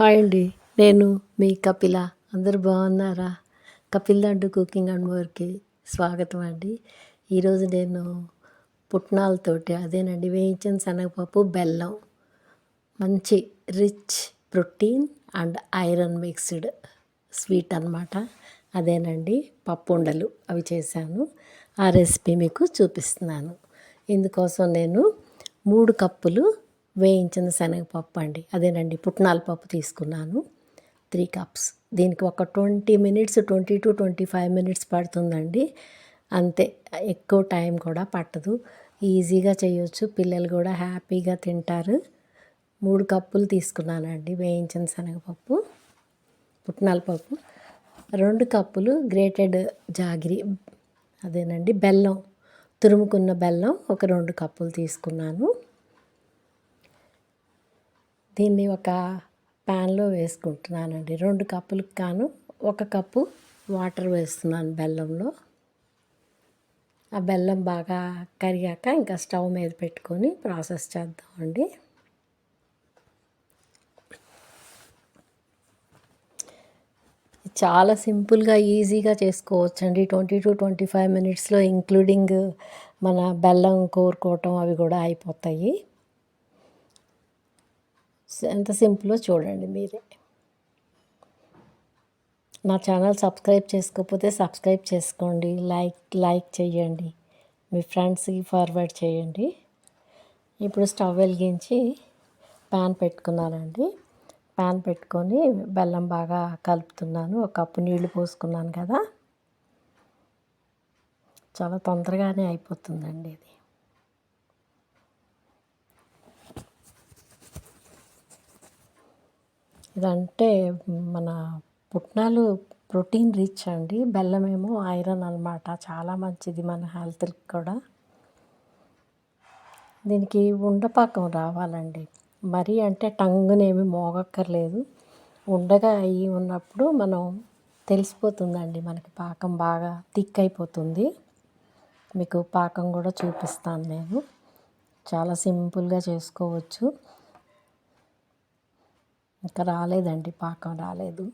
Hi అండి. నేను మీ కపిల. అందరూ బాగున్నారా? కపిల్ దండు కుకింగ్ అండ్ మోర్కి స్వాగతం అండి. ఈరోజు నేను పుట్నాలతోటి అదేనండి వేయించిన శనగపప్పు బెల్లం మంచి rich protein and iron mixed sweet అనమాట అదేనండి పప్పు ఉండలు అవి చేశాను. ఆ రెసిపీ మీకు చూపిస్తున్నాను. ఇందుకోసం నేను మూడు కప్పులు వేయించిన శనగపప్పు అండి. అదేనండి పుట్నాల పప్పు తీసుకున్నాను. Three cups. దీనికి ఒక twenty minutes twenty to twenty five minutes పడుతుందండి. అంతే ఎక్కువ టైం కూడా పట్టదు. ఈజీగా చేయొచ్చు. పిల్లలు కూడా హ్యాపీగా తింటారు. మూడు కప్పులు తీసుకున్నానండి వేయించిన శనగపప్పు పుట్నాల పప్పు. రెండు కప్పులు గ్రేటెడ్ జాగిరి అదేనండి బెల్లం తురుముకున్న బెల్లం ఒక రెండు కప్పులు తీసుకున్నాను. దీన్ని ఒక ప్యాన్లో వేసుకుంటున్నానండి. రెండు కప్పులకు కాను ఒక కప్పు వాటర్ వేస్తున్నాను బెల్లంలో. ఆ బెల్లం బాగా కరిగాక ఇంకా స్టవ్ మీద పెట్టుకొని ప్రాసెస్ చేద్దామండి. చాలా సింపుల్గా ఈజీగా చేసుకోవచ్చు అండి ట్వంటీ టు ట్వంటీ ఫైవ్ మినిట్స్లో ఇంక్లూడింగ్ మన బెల్లం కోరుకోవటం అవి కూడా అయిపోతాయి. ఎంత సింపుల్లో చూడండి మీరే. నా ఛానల్ సబ్స్క్రైబ్ చేసుకోకపోతే సబ్స్క్రైబ్ చేసుకోండి. లైక్ లైక్ చేయండి. మీ ఫ్రెండ్స్కి ఫార్వర్డ్ చేయండి. ఇప్పుడు స్టవ్ వెలిగించి ప్యాన్ పెట్టుకున్నానండి. ప్యాన్ పెట్టుకొని బెల్లం బాగా కలుపుతున్నాను. ఒక కప్పు నీళ్ళు పోసుకున్నాను కదా. చాలా తొందరగానే అయిపోతుందండి ఇది. ఇదంటే మన పుట్నాలు ప్రోటీన్ రిచ్ అండి. బెల్లం ఏమో ఐరన్ అనమాట చాలా మంచిది మన హెల్త్కి కూడా. దీనికి ఉండపాకం రావాలండి. మరీ అంటే టంగునేమి మోగక్కర్లేదు. ఉండగా అయ్యి ఉన్నప్పుడు మనం తెలిసిపోతుందండి మనకి పాకం బాగా థిక్ అయిపోతుంది మీకు పాకం కూడా చూపిస్తాను నేను. చాలా సింపుల్గా చేసుకోవచ్చు. ఇంకా రాలేదండి పాకం రాలేదు.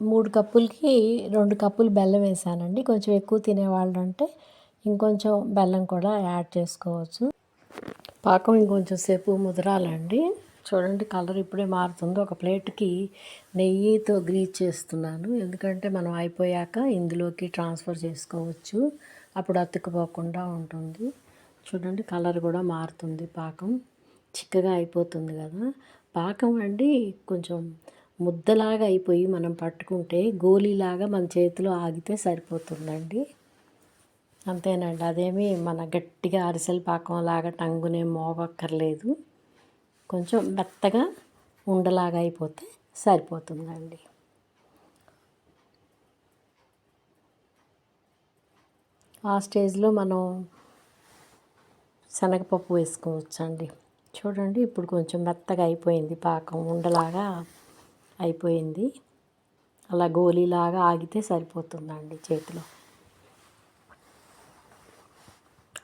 మూడు కప్పులకి రెండు కప్పులు బెల్లం వేసానండి. కొంచెం ఎక్కువ తినేవాళ్ళు అంటే ఇంకొంచెం బెల్లం కూడా యాడ్ చేసుకోవచ్చు. పాకం ఇంకొంచెం సేపు ముదరాలండి. చూడండి కలర్ ఇప్పుడే మారుతుంది. ఒక ప్లేట్కి నెయ్యితో గ్రీజ్ చేస్తున్నాను. ఎందుకంటే మనం అయిపోయాక ఇందులోకి ట్రాన్స్ఫర్ చేసుకోవచ్చు. అప్పుడు అతుక్కుపోకుండా ఉంటుంది. చూడండి కలర్ కూడా మారుతుంది పాకం. చిక్కగా అయిపోతుంది కదా. పాకం అండి కొంచెం ముద్దలాగా అయిపోయి మనం పట్టుకుంటే గోలీలాగా మన చేతిలో ఆగితే సరిపోతుందండి. అంతేనండి అదేమి మన గట్టిగా అరిసెల పాకం లాగా టంగునే మోగక్కర్లేదు. కొంచెం మెత్తగా ఉండలాగా అయిపోతే సరిపోతుందండి. ఆ స్టేజ్లో మనం శనగపప్పు వేసుకోవచ్చండి. చూడండి ఇప్పుడు కొంచెం మెత్తగా అయిపోయింది పాకం. ఉండలాగా అయిపోయింది. అలా గోలీలాగా ఆగితే సరిపోతుందండి చేతిలో.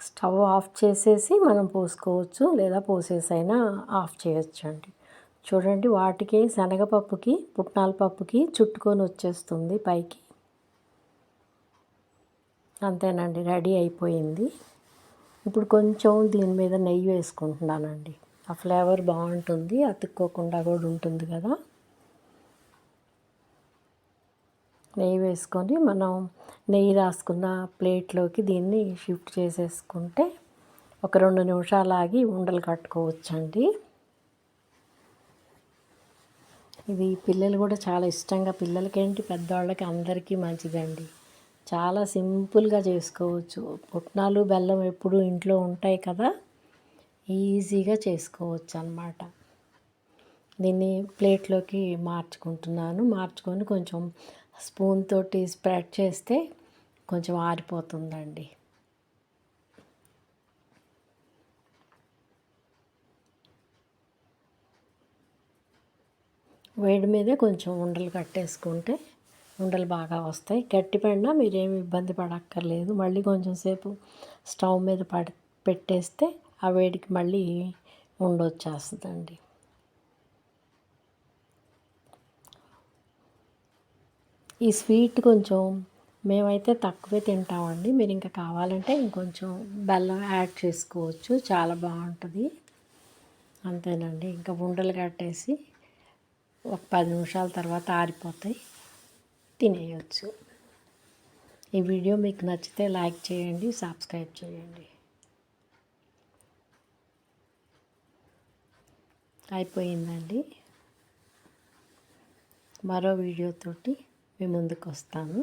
స్టవ్ ఆఫ్ చేసేసి మనం పోసుకోవచ్చు లేదా పోసేసైనా ఆఫ్ చేయొచ్చు అండి చూడండి వాటికి శనగపప్పుకి పుట్నాల పప్పుకి చుట్టుకొని వచ్చేస్తుంది పైకి. అంతేనండి రెడీ అయిపోయింది. ఇప్పుడు కొంచెం దీని మీద నెయ్యి వేసుకుంటున్నానండి. ఆ ఫ్లేవర్ బాగుంటుంది అతుక్కోకుండా కూడా ఉంటుంది కదా. నెయ్యి వేసుకొని మనం నెయ్యి రాసుకున్న ప్లేట్లోకి దీన్ని షిఫ్ట్ చేసేసుకుంటే ఒక రెండు నిమిషాలు ఆగి ఉండలు కట్టుకోవచ్చండి. ఇది పిల్లలు కూడా చాలా ఇష్టంగా పిల్లలకేంటి పెద్దవాళ్ళకి అందరికీ మంచిదండి. చాలా సింపుల్గా చేసుకోవచ్చు. పుట్నాలు బెల్లం ఎప్పుడు ఇంట్లో ఉంటాయి కదా ఈజీగా చేసుకోవచ్చు అన్నమాట దీన్ని ప్లేట్లోకి మార్చుకుంటున్నాను. మార్చుకొని కొంచెం స్పూన్ తోటి స్ప్రెడ్ చేస్తే కొంచెం ఆరిపోతుందండి. వేడి మీదే కొంచెం ఉండలు కట్టేసుకుంటే ఉండలు బాగా వస్తాయి. గట్టి పడినా మీరేమి ఇబ్బంది పడక్కర్లేదు. మళ్ళీ కొంచెం సేపు స్టవ్ మీద పడి పెట్టేస్తే ఆ వేడికి మళ్ళీ ఉండొచ్చేస్తుందండి. ఈ స్వీట్ కొంచెం మేమైతే తక్కువే తింటామండి. మీరు ఇంకా కావాలంటే ఇంకొంచెం బెల్లం యాడ్ చేసుకోవచ్చు. చాలా బాగుంటుంది. అంతేనండి. ఇంకా ఉండలు కట్టేసి ఒక పది నిమిషాల తర్వాత ఆరిపోతాయి. తినేయచ్చు. ఈ వీడియో మీకు నచ్చితే లైక్ చేయండి సబ్స్క్రైబ్ చేయండి. అయిపోయిందండి. మరో వీడియోతోటి మీ ముందుకు వస్తాను